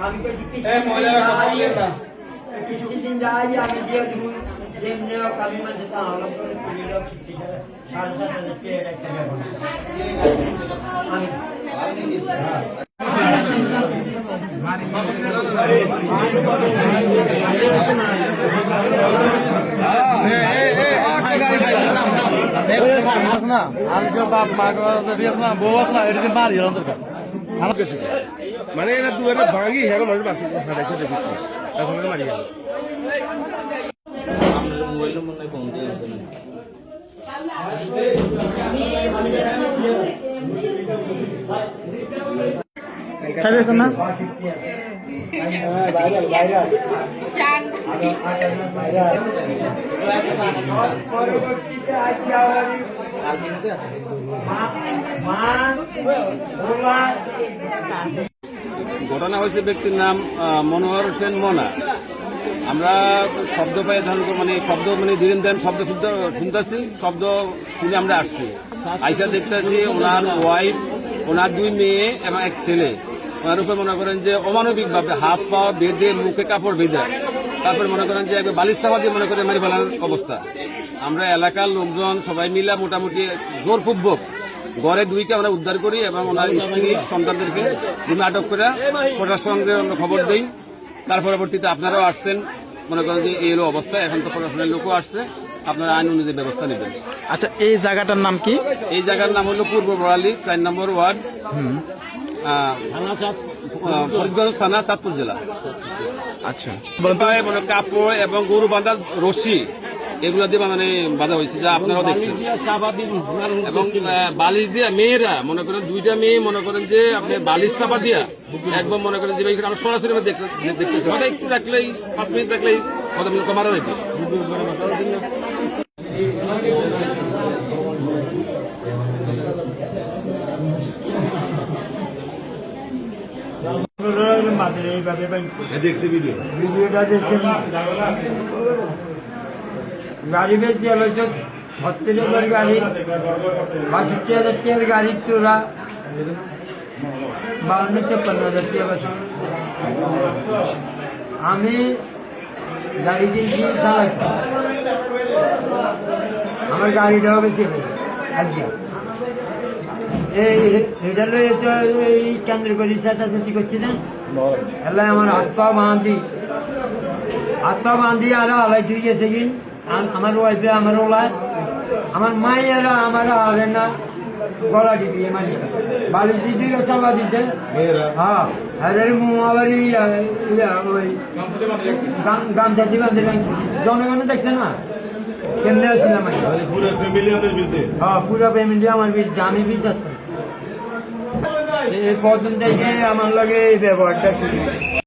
এদের কারও কিছুদিন যাই আমি দিয়ে দিব যেমনি হোক আমি মানে তা আলাপ করে ফিরিল সাড়ে সাত হাজার টাকার একটা ব্যাপার আমি মানে এরা দুয়ারে ভাঙি হ্যাঁ মানুষ বাকি হাঁটাইছে দেখি এখন মারি গেল। ঘটনা হয়েছে ব্যক্তির নাম মনোহর হোসেন মোনা। আমরা শব্দ পাই ধারণ মানে শব্দ মানে দিন দেন শব্দ শুদ্ধ শুনতেছি, শব্দ শুনে আমরা আসছি। আইসা দেখতেছি ওনার ওয়াইফ ওনার দুই মেয়ে এবং এক ছেলে। ওনার উপরে মনে করেন যে অমানবিক ভাবে হাত পা বেঁধে মুখে কাপড় বেঁধে তারপর মনে করেন যে একবার বালিশ চাপা দিয়ে মনে করেন মারি ফেলার অবস্থা। আমরা এলাকার লোকজন সবাই মিলে মোটামুটি জোরপূর্বক গড়ে দুইকে আমরা উদ্ধার করি এবং ওনার স্ত্রী সন্তানদেরকে রুমে আটক করে প্রশাসনকে আমরা খবর দিই। তার পরবর্তীতে আপনারাও আসছেন মনে করেন যে এই অবস্থা এখন তো প্রশাসনের লোকও আসছে আপনারা আইন অনুযায়ী ব্যবস্থা নেবেন। আচ্ছা এই জায়গাটার নাম কি? এই জায়গার নাম হলো পূর্ব বড়ালী চার নম্বর ওয়ার্ড। ফরিদগঞ্জ থানা চাঁদপুর জেলা। আচ্ছা। মানে কাপড় এবং গরু বাঁধার রশি এগুলো দিয়ে মানে বাঁধা হয়েছে যা আপনারাও দেখছেন। এবং বালিশ দিয়ে মেয়েরা মনে করেন দুইটা মেয়ে মনে করেন যে আপনি বালিশ চাপা দিয়া একদম মনে করেন যে আমরা সরাসরি দেখতে একটু রাখলেই পাঁচ মিনিট রাখলেই কত মিনিট মারা মাঝে এইভাবে দেখছি ভিডিও ভিডিওটা দেখছেন গাড়ি বেশি গাড়ি বাষট্টি হাজার টাকার গাড়ি তোরা বাউন্ন তেপ্পান্ন হাজার টাকা বেশি আমি গাড়ি কিনছি চালাইতাম। আমার গাড়িটাও বেশি আজকে। এই এটা এই কেন্দ্র করে চেঁচাচেঁচি করছিলেন? এলাই আমার বাঁধি হাত পা বাঁধি আর আলাই তুই গেছে কিন আম- আমার ওয়াইফে আমার ওলায় আমার মাইয়েরা আমার আরে না। গলা টিপি মানে। বাড়ি দিদি চালা দিতে হ্যাঁ। আরে ইয়া ওই গাম- গামছা। জনগণে দেখছে না। কেমনে আসছিলাম পুরো ফ্যামিলি আমাদের বিরুদ্ধে। হ্যাঁ পুরো ফ্যামিলি আমার বিরুদ্ধে। আমি বিশ্বাস এই প্রথম থেকে আমার লাগে এই ব্যবহারটা শুরু